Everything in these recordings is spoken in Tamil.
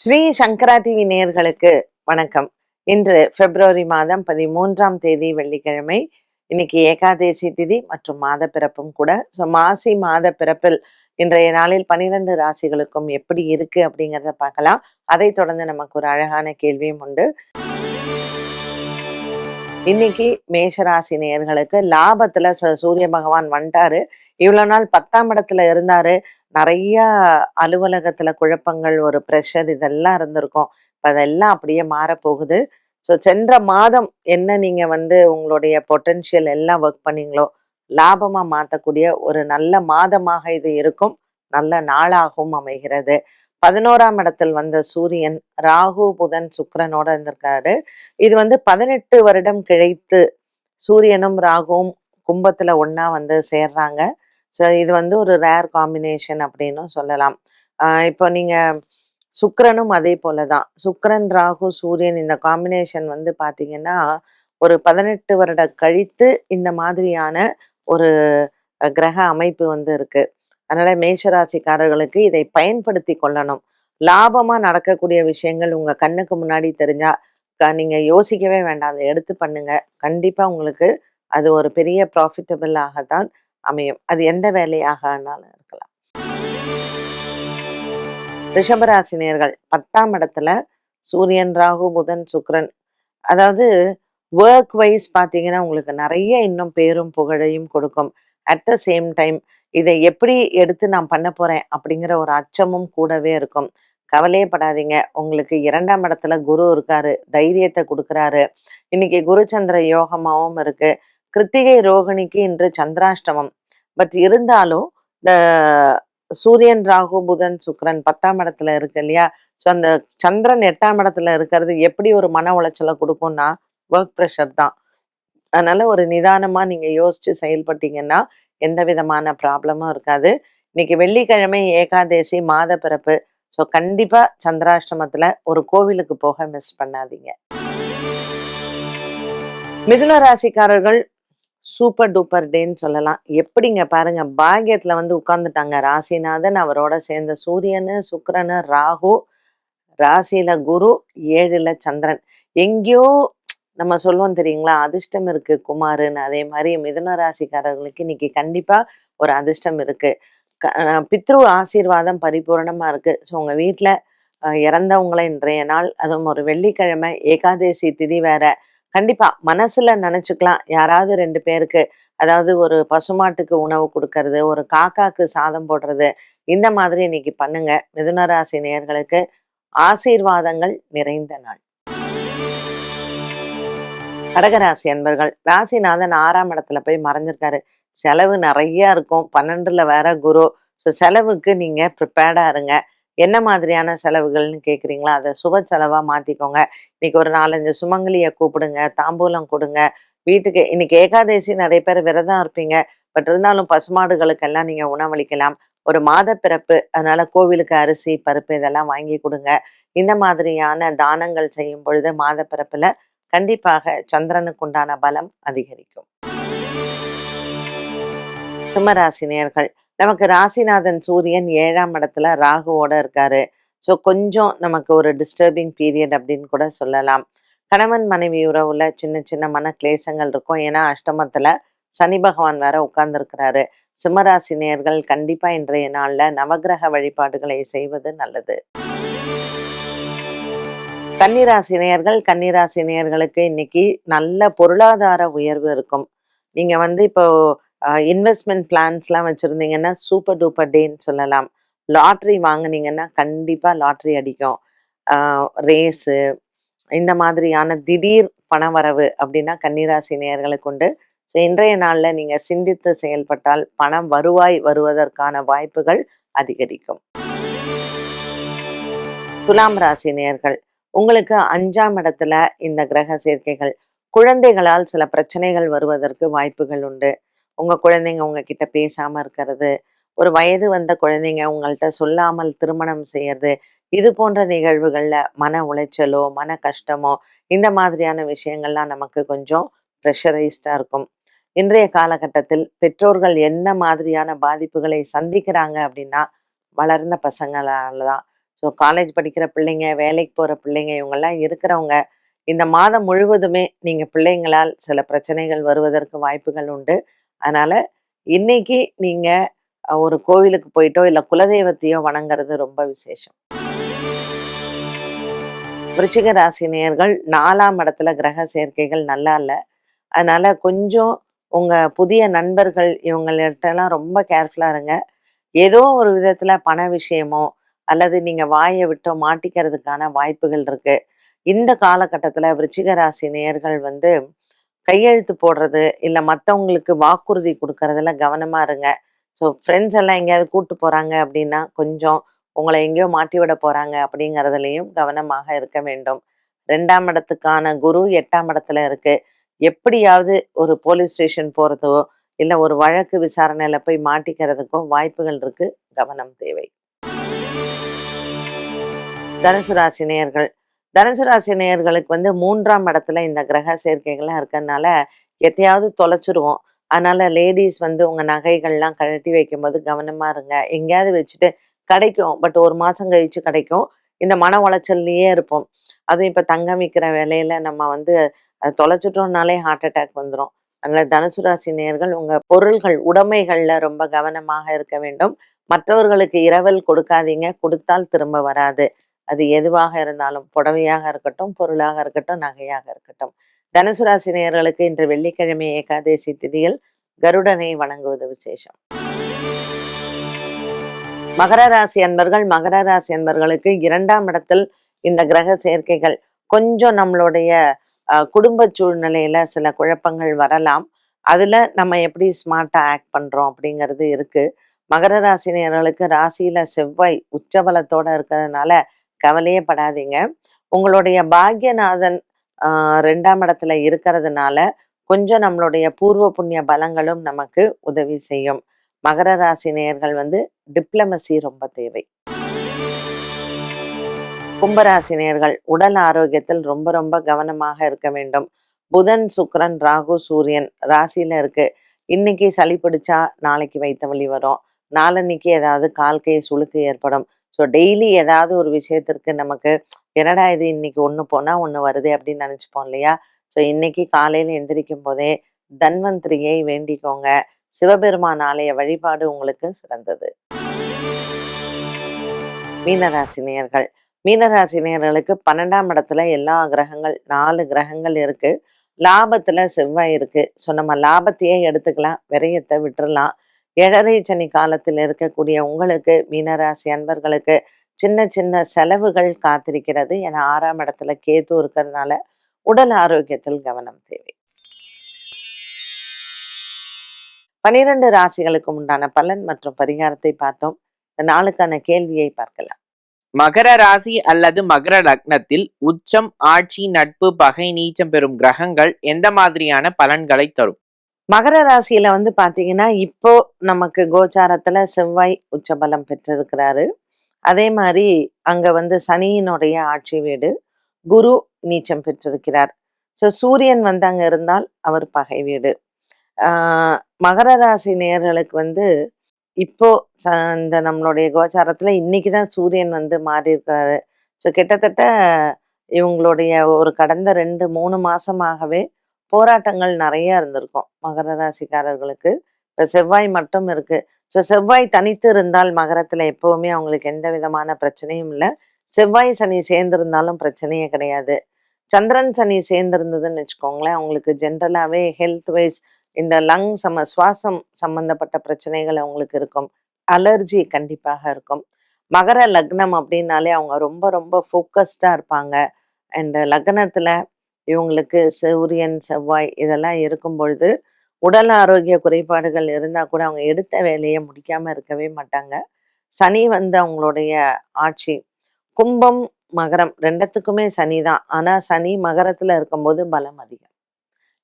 ஸ்ரீ சங்கரா டிவி நேர்களுக்கு வணக்கம். இன்று பிப்ரவரி மாதம் பதிமூன்றாம் தேதி வெள்ளிக்கிழமை. இன்னைக்கு ஏகாதேசி திதி மற்றும் மாத பிறப்பும் கூட. ஸோ மாசி மாத பிறப்பில் இன்றைய நாளில் பனிரெண்டு ராசிகளுக்கும் எப்படி இருக்கு அப்படிங்கிறத பார்க்கலாம். அதை தொடர்ந்து நமக்கு ஒரு அழகான கேள்வியும் உண்டு. இன்னைக்கு மேஷராசி நேர்களுக்கு லாபத்துல ச- சூரிய பகவான் வந்துட்டாரு. இவ்வளோ நாள் பத்தாம் இடத்துல இருந்தாரு. நிறைய அலுவலகத்துல குழப்பங்கள் ஒரு ப்ரெஷர் இதெல்லாம் இருந்திருக்கும். இப்போ அதெல்லாம் அப்படியே மாறப்போகுது. ஸோ சென்ற மாதம் என்ன நீங்க வந்து உங்களுடைய பொட்டென்ஷியல் எல்லாம் ஒர்க் பண்ணீங்களோ லாபமா மாற்றக்கூடிய ஒரு நல்ல மாதமாக இது இருக்கும். நல்ல நாளாகவும் அமைகிறது. பதினோராம் இடத்தில் வந்த சூரியன் ராகு புதன் சுக்கரனோட இருந்திருக்காரு. இது வந்து பதினெட்டு வருடம் கிழைத்து சூரியனும் ராகுவும் கும்பத்துல ஒன்றா வந்து சேர்றாங்க. ஸோ இது வந்து ஒரு ரேர் காம்பினேஷன் அப்படின்னும் சொல்லலாம். இப்போ நீங்கள் சுக்கரனும் அதே போலதான் சுக்கரன் ராகு சூரியன் இந்த காம்பினேஷன் வந்து பார்த்தீங்கன்னா ஒரு பதினெட்டு வருட கழித்து இந்த மாதிரியான ஒரு கிரக அமைப்பு வந்து இருக்கு. அதனால மேஷராசிக்காரர்களுக்கு இதை பயன்படுத்தி கொள்ளணும். லாபமாக நடக்கக்கூடிய விஷயங்கள் உங்கள் கண்ணுக்கு முன்னாடி தெரிஞ்சா க- நீங்கள் யோசிக்கவே வேண்டாம். அதை எடுத்து பண்ணுங்க. கண்டிப்பாக உங்களுக்கு அது ஒரு பெரிய ப்ராஃபிட்டபிளாக தான் அமையும். அது எந்த வேலையாக ஆனாலும் இருக்கலாம். ரிஷபராசினியர்கள் பத்தாம் இடத்துல சூரியன் ராகு புதன் சுக்ரன் அதாவது ஒர்க் வைஸ் பார்த்தீங்கன்னா உங்களுக்கு நிறைய இன்னும் பேரும் புகழையும் கொடுக்கும். அட் த சேம் டைம் இதை எப்படி எடுத்து நான் பண்ண போறேன் அப்படிங்கிற ஒரு அச்சமும் கூடவே இருக்கும். கவலையே படாதீங்க. உங்களுக்கு இரண்டாம் இடத்துல குரு இருக்காரு தைரியத்தை கொடுக்குறாரு. இன்னைக்கு குரு சந்திர யோகமாவும் இருக்கு. கிருத்திகை ரோகிணிக்கு இன்று சந்திராஷ்டமம். பட் இருந்தாலும் இந்த சூரியன் ராகு புதன் சுக்கரன் பத்தாம் இடத்துல இருக்கு இல்லையா? ஸோ அந்த சந்திரன் எட்டாம் இடத்துல இருக்கிறது எப்படி ஒரு மன உளைச்சலை கொடுக்கும்னா ஒர்க் ப்ரெஷர் தான். அதனால ஒரு நிதானமா நீங்க யோசிச்சு செயல்பட்டீங்கன்னா எந்த விதமான ப்ராப்ளமும் இருக்காது. இன்னைக்கு வெள்ளிக்கிழமை ஏகாதேசி மாத பிறப்பு. ஸோ கண்டிப்பா சந்திராஷ்டமத்துல ஒரு கோவிலுக்கு போக மிஸ் பண்ணாதீங்க. மிதுன ராசிக்காரர்கள் சூப்பர் டூப்பர் டேன்னு சொல்லலாம். எப்படிங்க பாருங்க பாக்கியத்துல வந்து உட்கார்ந்துட்டாங்க. ராசிநாதன் அவரோட சேர்ந்த சூரியனு சுக்கரனு ராகு ராசியில குரு ஏழுல சந்திரன். எங்கேயோ நம்ம சொல்லுவோம் தெரியுங்களா அதிர்ஷ்டம் இருக்கு குமாருன்னு. அதே மாதிரி மிதுன ராசிக்காரர்களுக்கு இன்னைக்கு கண்டிப்பா ஒரு அதிர்ஷ்டம் இருக்கு. க- பித்ரு ஆசீர்வாதம் பரிபூரணமா இருக்கு. ஸோ உங்க வீட்டுல இறந்தவங்களை இன்றைய நாள் அதுவும் ஒரு வெள்ளிக்கிழமை ஏகாதேசி திதி வேற. கண்டிப்பா. மனசுல நினைச்சுக்கலாம். யாராவது ரெண்டு பேருக்கு அதாவது ஒரு பசுமாட்டுக்கு உணவு கொடுக்கறது ஒரு காக்காக்கு சாதம் போடுறது இந்த மாதிரி இன்னைக்கு பண்ணுங்க. மிதுன ராசி நேயர்களுக்கு ஆசீர்வாதங்கள் நிறைந்த நாள். கடகராசி அன்பர்கள் ராசிநாதன் ஆறாம் இடத்துல போய் மறைஞ்சிருக்காரு. செலவு நிறைய இருக்கும். பன்னெண்டுல வேற குரு. ஸோ செலவுக்கு நீங்க ப்ரிப்பேர்டா இருங்க. என்ன மாதிரியான செலவுகள்னு கேட்குறீங்களா அதை சுப செலவாக மாற்றிக்கோங்க இன்னைக்கு ஒரு நாலஞ்சு சுமங்கலியை கூப்பிடுங்க தாம்பூலம் கொடுங்க. வீட்டுக்கு இன்னைக்கு ஏகாதசி நிறைய பேர் விரதம் இருப்பீங்க. பட் இருந்தாலும் பசுமாடுகளுக்கெல்லாம் நீங்கள் உணவளிக்கலாம். ஒரு மாத பிறப்பு அதனால கோவிலுக்கு அரிசி பருப்பு இதெல்லாம் வாங்கி கொடுங்க. இந்த மாதிரியான தானங்கள் செய்யும் பொழுது மாத பிறப்புல கண்டிப்பாக சந்திரனுக்கு உண்டான பலம் அதிகரிக்கும். சிம்மராசினியர்கள் நமக்கு ராசிநாதன் சூரியன் ஏழாம் இடத்துல ராகுவோட இருக்காரு. ஸோ கொஞ்சம் நமக்கு ஒரு டிஸ்டர்பிங் பீரியட் அப்படின்னு கூட சொல்லலாம். கணவன் மனைவி உறவுல சின்ன சின்ன மன கிளேசங்கள் இருக்கும். ஏன்னா அஷ்டமத்துல சனி பகவான் வேற உட்கார்ந்துருக்கிறாரு. சிம்மராசி நேர்கள் கண்டிப்பா இன்றைய நாள்ல நவக்கிரக வழிபாடுகளை செய்வது நல்லது. கன்னிராசி நேயர்கள் கன்னிராசி நேயர்களுக்கு இன்னைக்கு நல்ல பொருளாதார உயர்வு இருக்கும். நீங்க வந்து இப்போ இன்வெஸ்ட்மெண்ட் பிளான்ஸ்லாம் வச்சுருந்தீங்கன்னா சூப்பர் டூப்பர் டேன்னு சொல்லலாம். லாட்ரி வாங்கினீங்கன்னா கண்டிப்பாக லாட்ரி அடிக்கும். ரேஸு இந்த மாதிரியான திடீர் பணவரவு அப்படின்னா கன்னிராசி நேர்களுக்கு உண்டு ஸோ இன்றைய நாளில் நீங்கள் சிந்தித்து செயல்பட்டால் பணம் வருவாய் வருவதற்கான வாய்ப்புகள் அதிகரிக்கும். துலாம் ராசி நேர்கள் உங்களுக்கு அஞ்சாம் இடத்துல இந்த கிரக சேர்க்கைகள் குழந்தைகளால் சில பிரச்சனைகள் வருவதற்கு வாய்ப்புகள் உண்டு. உங்கள் குழந்தைங்க உங்ககிட்ட பேசாமல் இருக்கிறது ஒரு வயது வந்த குழந்தைங்க உங்கள்கிட்ட சொல்லாமல் திருமணம் செய்யறது இது போன்ற நிகழ்வுகளில் மன உளைச்சலோ மன கஷ்டமோ இந்த மாதிரியான விஷயங்கள்லாம் நமக்கு கொஞ்சம் ப்ரெஷரைஸ்டாக இருக்கும். இன்றைய காலகட்டத்தில் பெற்றோர்கள் என்ன மாதிரியான பாதிப்புகளை சந்திக்கிறாங்க அப்படின்னா வளர்ந்த பசங்களால தான். ஸோ காலேஜ் படிக்கிற பிள்ளைங்க வேலைக்கு போகிற பிள்ளைங்க இவங்கெல்லாம் இருக்கிறவங்க இந்த மாதம் முழுவதுமே நீங்கள் பிள்ளைங்களால் சில பிரச்சனைகள் வருவதற்கு வாய்ப்புகள் உண்டு. அதனால் இன்னைக்கு நீங்கள் ஒரு கோவிலுக்கு போயிட்டோ இல்லை குலதெய்வத்தையோ வணங்குறது ரொம்ப விசேஷம். விருச்சிக ராசி நாலாம் இடத்துல கிரக சேர்க்கைகள் நல்லா இல்லை. அதனால கொஞ்சம் உங்க புதிய நண்பர்கள் இவங்கள்ட்டலாம் ரொம்ப கேர்ஃபுல்லா இருங்க. ஏதோ ஒரு விதத்துல பண விஷயமோ அல்லது நீங்க வாயை விட்டோ மாட்டிக்கிறதுக்கான வாய்ப்புகள் இருக்கு. இந்த காலகட்டத்துல விருச்சிக ராசி நேயர்கள் வந்து கையெழுத்து போடுறது இல்லை மற்றவங்களுக்கு வாக்குறுதி கொடுக்கறதெல்லாம் கவனமாக இருங்க. ஸோ ஃப்ரெண்ட்ஸ் எல்லாம் எங்கேயாவது கூப்பிட்டு போறாங்க அப்படின்னா கொஞ்சம் உங்களை எங்கேயோ மாட்டி விட போறாங்க அப்படிங்கிறதுலையும் கவனமாக இருக்க வேண்டும். ரெண்டாம் இடத்துக்கான குரு எட்டாம் இடத்துல இருக்கு. எப்படியாவது ஒரு போலீஸ் ஸ்டேஷன் போகிறதோ இல்லை ஒரு வழக்கு விசாரணையில் போய் மாட்டிக்கிறதுக்கோ வாய்ப்புகள் இருக்கு. கவனம் தேவை. தனுசு ராசி நேயர்கள் தனுசு ராசி நேயர்களுக்கு வந்து மூன்றாம் இடத்துல இந்த கிரக சேர்க்கைகள்லாம் இருக்கிறதுனால எத்தையாவது தொலைச்சிருவோம். அதனால லேடிஸ் வந்து உங்க நகைகள்லாம் கழட்டி வைக்கும்போது கவனமா இருங்க. எங்கேயாவது வச்சுட்டு கிடைக்கும். பட் ஒரு மாசம் கழிச்சு கிடைக்கும். இந்த மன உளைச்சல்லையே இருப்போம். அதுவும் இப்ப தங்கம் விற்கிற வேலையில நம்ம வந்து அதை தொலைச்சிட்டோம்னாலே ஹார்ட் அட்டாக் வந்துடும் அதனால தனுசு ராசி நேர்கள் உங்க பொருள்கள் உடைமைகள்ல ரொம்ப கவனமாக இருக்க வேண்டும். மற்றவர்களுக்கு இரவல் கொடுக்காதீங்க. கொடுத்தால் திரும்ப வராது. அது எதுவாக இருந்தாலும் புடவையாக இருக்கட்டும் பொருளாக இருக்கட்டும் நகையாக இருக்கட்டும். தனுசு ராசி நேயர்களுக்கு இன்று வெள்ளிக்கிழமை ஏகாதசி திதியில் கருடனை வணங்குவது விசேஷம். மகர ராசி அன்பர்கள் மகர ராசி அன்பர்களுக்கு இரண்டாம் இடத்தில் இந்த கிரக சேர்க்கைகள். கொஞ்சம் நம்மளுடைய குடும்ப சூழ்நிலையில சில குழப்பங்கள் வரலாம். அதுல நம்ம எப்படி ஸ்மார்ட்டா ஆக்ட் பண்றோம் அப்படிங்கிறது இருக்கு. மகர ராசினியர்களுக்கு ராசியில செவ்வாய் உச்சபலத்தோட இருக்கிறதுனால கவலையே படாதீங்க உங்களுடைய பாக்யநாதன் ஆஹ் ரெண்டாம் இடத்துல இருக்கிறதுனால கொஞ்சம் நம்மளுடைய பூர்வ புண்ணிய பலங்களும் நமக்கு உதவி செய்யும். மகர ராசி நேயர்கள் வந்து டிப்ளமசி ரொம்ப தேவை. கும்பராசி நேயர்கள் உடல் ஆரோக்கியத்தில் ரொம்ப ரொம்ப கவனமாக இருக்க வேண்டும். புதன் சுக்ரன் ராகு சூரியன் ராசியில இருக்கு. இன்னைக்கு சளி பிடிச்சா நாளைக்கு வைத்த வழி வரும். நாளன்னைக்கு ஏதாவது கால் கை சுளுக்கு ஏற்படும். ஸோ டெய்லி ஏதாவது ஒரு விஷயத்திற்கு நமக்கு என்னடா இது இன்னைக்கு ஒன்று போனால் ஒன்று வருது அப்படின்னு நினச்சிப்போம் இல்லையா? ஸோ இன்னைக்கு காலையில் எந்திரிக்கும் போதே தன்வந்திரியை வேண்டிக்கோங்க. சிவபெருமான் ஆலய வழிபாடு உங்களுக்கு சிறந்தது. மீனராசினியர்கள் மீனராசினியர்களுக்கு பன்னெண்டாம் இடத்துல எல்லா கிரகங்கள் நாலு கிரகங்கள் இருக்கு. லாபத்துல செவ்வாய் இருக்கு. ஸோ நம்ம லாபத்தையே எடுத்துக்கலாம். விரயத்தை விட்டுறலாம். ஏழரை சனி காலத்தில் இருக்கக்கூடிய உங்களுக்கு மீனராசி அன்பர்களுக்கு சின்ன சின்ன செலவுகள் காத்திருக்கிறது. என ஆறாம் இடத்துல கேது இருக்கிறதுனால உடல் ஆரோக்கியத்தில் கவனம் தேவை. பனிரெண்டு ராசிகளுக்கு உண்டான பலன் மற்றும் பரிகாரத்தை பார்த்தோம். நாளுக்கான கேள்வியை பார்க்கலாம். மகர ராசி அல்லது மகர லக்னத்தில் உச்சம் ஆட்சி நட்பு பகை நீச்சம் பெறும் கிரகங்கள் எந்த மாதிரியான பலன்களை தரும்? மகர ராசியில வந்து பாத்தீங்கன்னா இப்போ நமக்கு கோச்சாரத்துல செவ்வாய் உச்சபலம் பெற்றிருக்கிறாரு. அதே மாதிரி அங்க வந்து சனியினுடைய ஆட்சி வீடு குரு நீச்சம் பெற்றிருக்கிறார். ஸோ சூரியன் வந்து அங்க இருந்தால் அவர் பகை வீடு. மகர ராசி நேர்களுக்கு வந்து இப்போ ச- இந்த நம்மளுடைய கோச்சாரத்துல இன்னைக்கு தான் சூரியன் வந்து மாறி இருக்கிறாரு ஸோ கிட்டத்தட்ட இவங்களுடைய ஒரு கடந்த ரெண்டு மூணு மாசமாகவே போராட்டங்கள் நிறைய இருந்திருக்கும் மகர ராசிக்காரர்களுக்கு. இப்போ செவ்வாய் மட்டும் இருக்கு. ஸோ செவ்வாய் தனித்து இருந்தால் மகரத்தில் எப்பவுமே அவங்களுக்கு எந்த விதமான பிரச்சனையும் இல்லை. செவ்வாய் சனி சேர்ந்திருந்தாலும் பிரச்சனையே கிடையாது. சந்திரன் சனி சேர்ந்திருந்ததுன்னு வச்சுக்கோங்களேன் அவங்களுக்கு ஜென்ரலாகவே ஹெல்த் வைஸ் இந்த லங் சம சுவாசம் சம்பந்தப்பட்ட பிரச்சனைகள் அவங்களுக்கு இருக்கும். அலர்ஜி கண்டிப்பாக இருக்கும். மகர லக்னம் அப்படின்னாலே அவங்க ரொம்ப ரொம்ப ஃபோக்கஸ்டாக இருப்பாங்க. அண்ட் லக்னத்தில் இவங்களுக்கு சூரியன் செவ்வாய் இதெல்லாம் இருக்கும் பொழுது உடல் ஆரோக்கிய குறைபாடுகள் இருந்தால் கூட அவங்க எடுத்த வேலையை முடிக்காம இருக்கவே மாட்டாங்க. சனி வந்து அவங்களுடைய ஆட்சி கும்பம் மகரம் ரெண்டத்துக்குமே சனி தான் ஆனால் சனி மகரத்தில் இருக்கும்போது பலம் அதிகம்.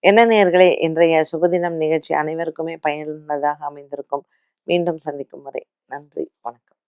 என்ன நேர்களே இன்றைய சுபதினம் நிகழ்ச்சி அனைவருக்குமே பயனுள்ளதாக அமைந்திருக்கும். மீண்டும் சந்திக்கும் வரை நன்றி வணக்கம்.